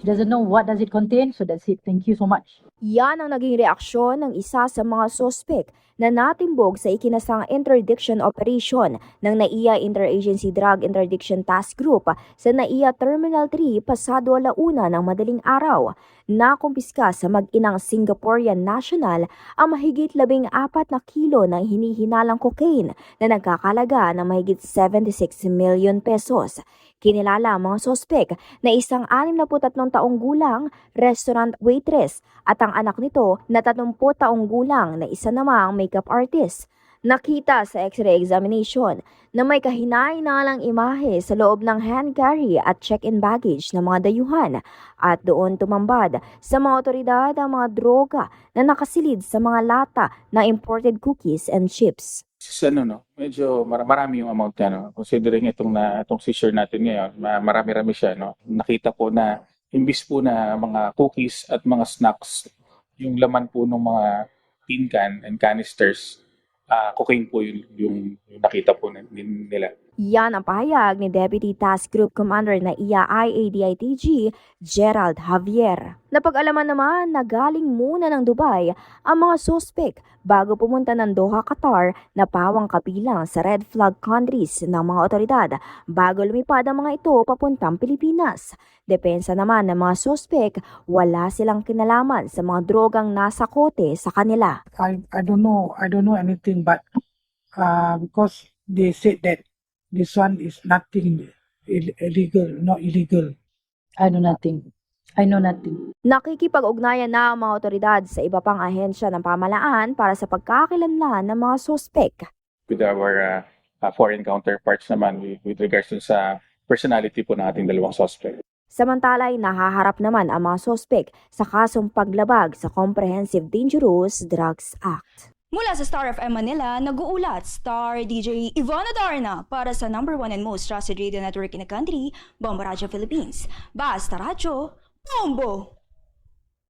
She doesn't know what does it contain, so that's it. Thank you so much. Yan ang naging reaksyon ng isa sa mga sospek na natimbog sa ikinasang interdiction operation ng NAIA Interagency Drug Interdiction Task Group sa NAIA Terminal 3 pasado alauna ng madaling araw. Nakumpiska sa mag-inang Singaporean national ang mahigit labing apat na kilo ng hinihinalang cocaine na nagkakalaga ng mahigit 76 million pesos. Kinilala ang mga sospek na isang 63 taong gulang restaurant waitress at ang anak nito na 30 taong gulang na isa namang makeup artist. Nakita sa x-ray examination na may kahinainalang imahe sa loob ng hand carry at check-in baggage ng mga dayuhan at doon tumambad sa mga otoridad ang mga droga na nakasilid sa mga lata ng imported cookies and chips. Ano, no, medyo mar- marami yung amount niya, no? Considering itong, na, itong seizure natin ngayon, ma- marami-rami siya, no? Nakita po na, imbis po na mga cookies at mga snacks, yung laman po ng mga tin can and canisters, ah cocaine po yung, yung, yung nakita po nila. Yan ang pahayag ni Deputy Task Group Commander na iya IADITG, Gerald Javier. Napag-alaman naman na galing muna ng Dubai ang mga suspect bago pumunta ng Doha, Qatar na pawang kabilang sa red flag countries ng mga otoridad bago lumipad ang mga ito papuntang Pilipinas. Depensa naman ng mga suspect, wala silang kinalaman sa mga drogang nasa kote sa kanila. I I don't know I don't know anything but uh, because they said that this one is nothing Ill- illegal not illegal I know nothing. I know nothing. Nakikipag-ugnayan na ang mga otoridad sa iba pang ahensya ng pamalaan para sa pagkakakilanlan ng mga sospek. With our ah, ah, foreign counterparts naman, with, with regards dun sa personality po ng ating dalawang suspect. Samantala ay nahaharap naman ang mga sospek sa kasong paglabag sa Comprehensive Dangerous Drugs Act. Mula sa Star FM Manila, nag-uulat Star DJ Ivana Darna para sa number one and most trusted radio network in the country, Bombo Radio Philippines. Basta Radio, Bombo!